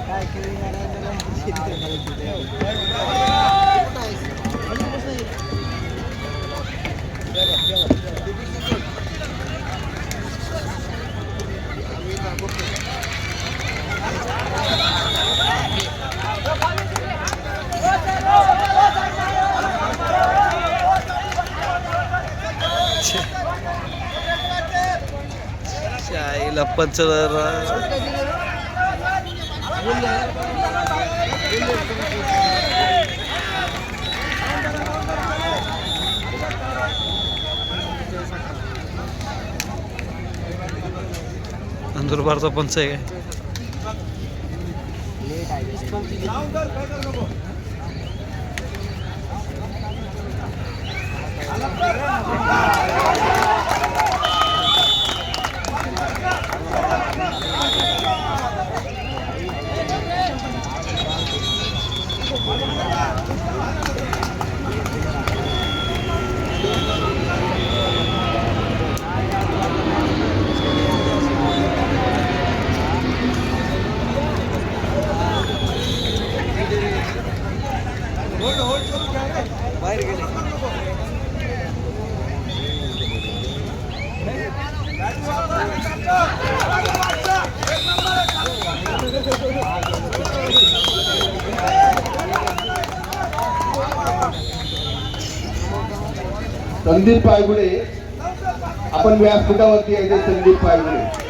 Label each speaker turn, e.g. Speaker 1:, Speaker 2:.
Speaker 1: काय केली
Speaker 2: शाईला पंचर नंदुरबारचा पंच आहे. काय
Speaker 1: बाहेर गेले
Speaker 3: संदीप पायगुडे. आपण व्यासपीठावरती आहे संदीप पायगुडे.